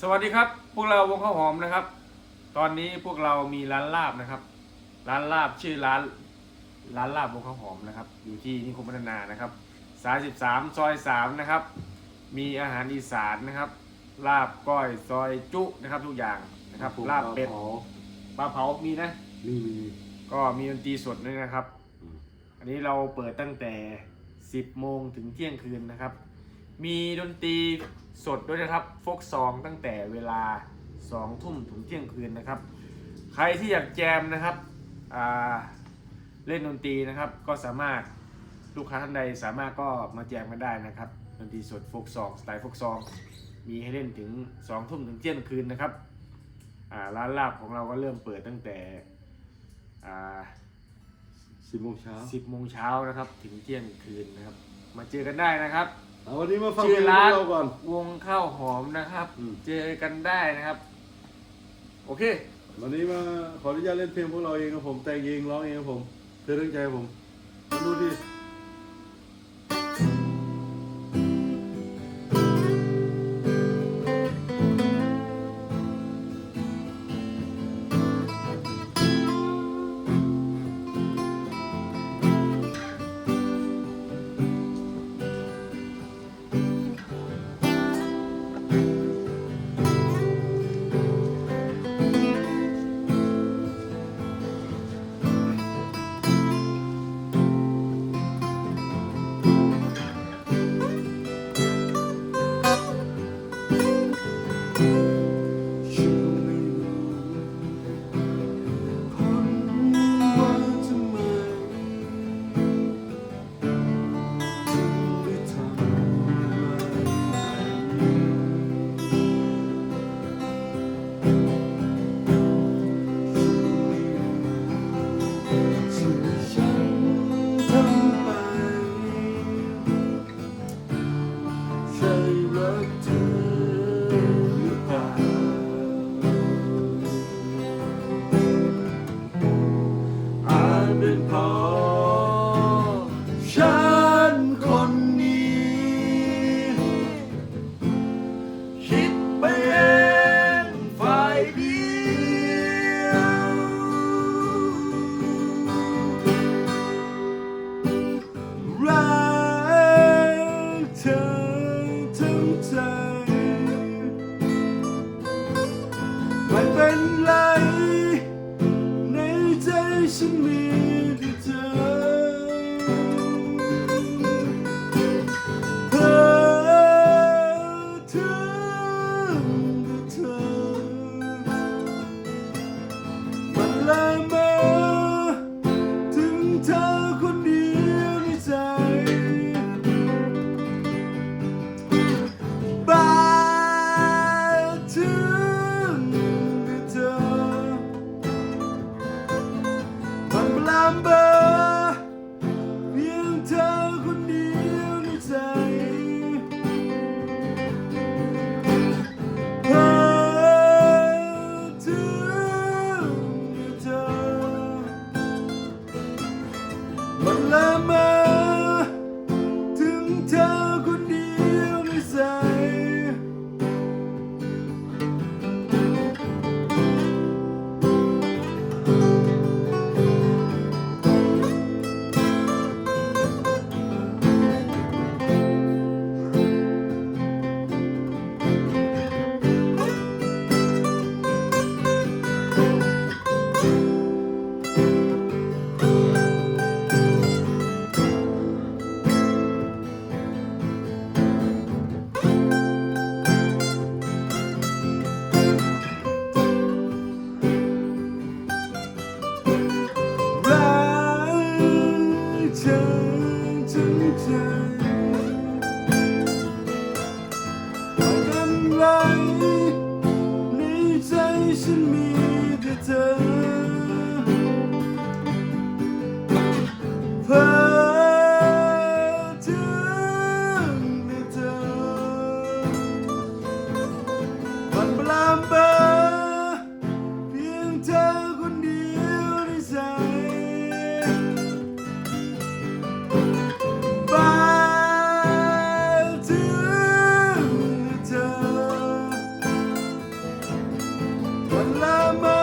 สวัสดีครับพวกเราวงข้าวหอมนะครับ ตอนนี้พวกเรามีร้านลาบนะครับ ร้านลาบชื่อร้านร้านลาบวงข้าวหอมนะครับ อยู่ที่นิคมพัฒนานะครับสายสิบสามซอยสามนะครับ มีอาหารอีสานนะครับ ลาบก้อยซอยจุนะครับทุกอย่างนะครับลาบเป็ดปลาเผามีนะมีมีก็มีดนตรีสดด้วยนะครับอืมอันนี้เราเปิดตั้งแต่ 10โมงถึงเที่ยงคืนนะครับ มีดนตรีสดด้วยนะครับโฟกซองตั้งแต่เวลา2ทุ่มถึงเที่ยงคืนนะครับ ใครที่อยากแจมนะครับอ่าเล่นดนตรีนะครับ ก็สามารถลูกค้าท่านใดสามารถก็มาแจมกันได้นะครับดนตรีสดโฟกซองสไตล์โฟกซองมีให้เล่นถึง2ทุ่มถึงเที่ยงคืนนะครับอ่าร้านลาบของเราก็เริ่มเปิดตั้งแต่อ่าสิบโมงเช้าสิบโมงเช้านะครับ ถึงเที่ยงคืนนะครับ มาเจอกันได้นะครับ เอาวันนี้มาฟังชื่เพอลงพวร้านกเราก่อน วงข้าวหอมนะครับ อืม เจอกันได้นะครับ โอเค วันนี้มาขออนุญาตเล่นเพลงพวกเราเองครับผมแต่งเองร้องเองครับผมเธอเรื่องใจครับผมมาดูดิ ไม่ ใจฉัน Selama